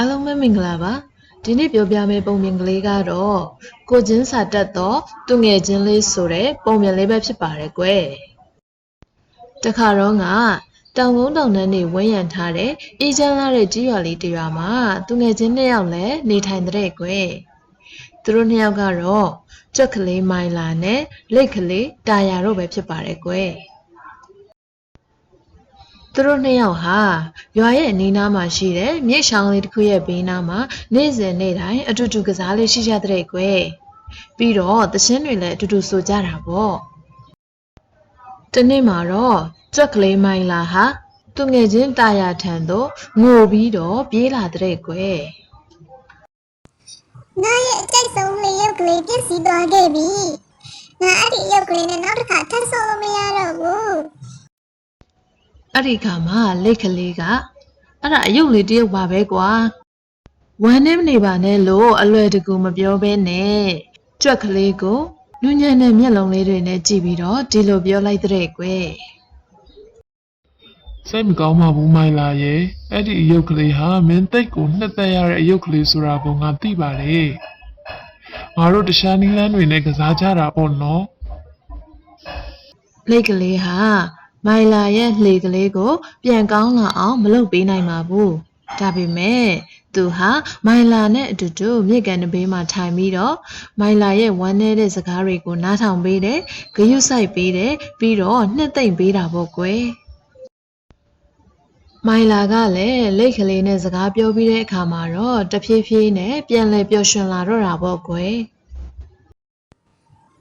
အားလုံးပဲမင်္ဂလာပါဒီနေ့ပြောပြမယ့်ပုံပြင်ကလေးကတော့ကိုချင်းစာတက်တော့သူငယ်ချင်းလေးဆိုတဲ့ပုံပြင်လေးပဲဖြစ်ပါတယ်ကွယ်တခါတော့ကတောင်ကုန်းတောင်တန်းနေဝန်းရံထားတဲ့အေးချမ်းလာတဲ့ကြီးရွာလေးတစ်ရွာမှာသူငယ်ချင်းနှစ်ယောက်လည်းနေထိုင်တဲ့ကွယ်သူတို့နှစ်ယောက်ကတော့ကြက်ကလေးမိုင်လာနဲ့လိတ်ကလေးတာယာတို့ပဲဖြစ်ပါတယ်ကွယ် သူတို့နှစ်ယောက်ဟာရွာရဲ့အနီးနားမှာရှိတဲ့မြေရှောင်းလေးတစ်ခုရဲ့ဘေးနားမှာနေ့စဉ်နေ့တိုင်းအတူတူကစားလေးရှိကြတဲ့ကွယ်ပြီးတော့သချင်းတွေလည်းအတူတူဆိုကြတာပေါ့တနေ့မှာတော့ကြက်ကလေးမိုင်လာဟာသူငယ်ချင်းတာယာထံသို့ငိုပြီးတော့ပြေးလာတဲ့ကွယ်ငါရဲ့အကြိုက်ဆုံးလေးရုပ်ကလေးပြည့်စည်သွားခဲ့ပြီငါအဲ့ဒီရုပ်ကလေးနဲ့ အဲ့ဒီခါမှာလိတ်ကလေးကအဲ့ဒါအယုတ်လေးတစ်ယုတ်ပါပဲကွာဝမ်းနေမနေပါနဲ့လို့အလွယ်တကူမပြောဘဲနဲ့ကြွက်ကလေးကိုနူးညံ့တဲ့မျက်လုံးလေးတွေနဲ့ကြည့်ပြီးတော့ဒီလိုပြောလိုက်တဲ့ကွယ်စိတ်မကောင်းပါဘူးမိုင်လာရဲ့အဲ့ဒီအယုတ်ကလေးဟာမင်းသိတ်ကိုနှစ်သက်ရတဲ့အယုတ်ကလေးဆိုတာကိုငါသိပါတယ်ငါတို့တခြားနီလန်းတွေနဲ့ကစားကြတာပေါ့နော်လိတ်ကလေးဟာ မိုင်လာရဲ့လှေကလေးကို ပြန်ကောင်းလာအောင်မလုပ်ပေးနိုင်ပါဘူးဒါပေမဲ့သူဟာမိုင်လာနဲ့အတူတူမြေကန်တစ်ဘေးမှာထိုင်ပြီးတော့မိုင်လာရဲ့ဝမ်းနေတဲ့စကားတွေကိုနားထောင်ပေးတယ်ဂရုစိုက်ပေးတယ်ပြီးတော့နှစ်သိမ့်ပေးတာပေါ့ကွယ်မိုင်လာကလည်းလိတ်ကလေးနဲ့စကားပြောပြီးတဲ့အခါမှာတော့တဖြည်းဖြည်းနဲ့ပြန်လဲပျော်ရွှင်လာတော့တာပေါ့ကွယ်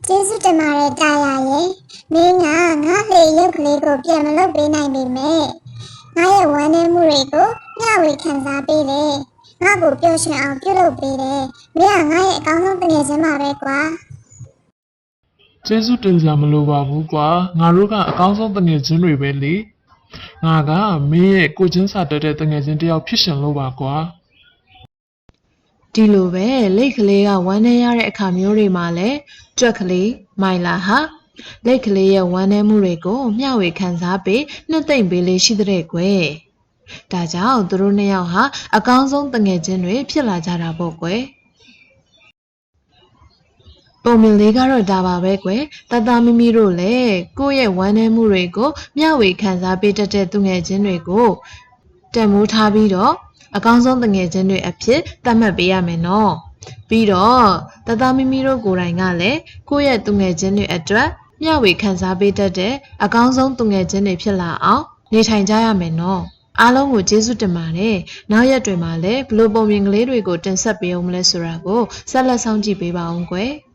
ကျေးဇူးတင်ပါတယ်တာယာရဲ့မင်းကငါလေးရုပ်ကလေးကိုပြန်မလုပ်ပေးနိုင်ပေမဲ့ငါရဲ့ဝမ်းနည်းမှုတွေကိုမျှဝေခံစားပေးတယ်ငါ့ကိုပျော်ရွှင်အောင်ပြုလုပ်ပေးတယ်မင်းကငါရဲ့အကောင်းဆုံးတကယ်ချင်းပါပဲကွာကျေးဇူးတင်စရာမလိုပါဘူးကွာငါတို့ကအကောင်းဆုံးတငယ်ချင်းတွေပဲလေငါကမင်းရဲ့ကိုချင်းစာတက်တဲ့တငယ်ချင်းတစ်ယောက်ဖြစ်ရှင်လို့ပါကွာ ဒီလိုပဲလိတ်ကလေးကဝမ်းနေရတဲ့အခါမျိုးတွေမှာလည်းကြွက်ကလေးမိုင်လာဟာလိတ်ကလေးရဲ့ဝမ်းနေမှုတွေကိုမျှဝေခံစားပြီးနှစ်သိမ့်ပေးလေးရှိတဲ့ကွယ်ဒါကြောင့်သူတို့နှစ်ယောက်ဟာအကောင်းဆုံးတငယ်ချင်းတွေဖြစ်လာကြတာပေါ့ကွယ်ပုံမြင်လေးကတော့ဒါပါပဲကွယ်တသားမီမီတို့လည်းကိုယ့်ရဲ့ဝမ်းနေမှုတွေကိုမျှဝေခံစားပေးတတ်တဲ့သူငယ်ချင်းတွေကိုတန်မိုးထားပြီးတော့ အကောင်းဆုံးတငယ်ချင်းတွေအဖြစ်သတ်မှတ်ပေးရမယ်နော်ပြီးတော့တသားမီမီတို့ကိုယ်တိုင်ကလည်းကိုယ့်ရဲ့သူငယ်ချင်းတွေအတွက်မျှဝေခံစားပေးတတ်တဲ့အကောင်းဆုံးသူငယ်ချင်းတွေဖြစ်လာအောင်နေထိုင်ကြရမယ်နော်အားလုံးကိုကျေးဇူးတင်ပါတယ်။နောက်ရက်တွေမှာလည်းဘလို့ပုံမြင်ကလေးတွေကိုတင်ဆက်ပေးအောင်မလဲဆိုတာကိုဆက်လက်ဆောင်ကြည့်ပေးပါအောင်ကွယ်။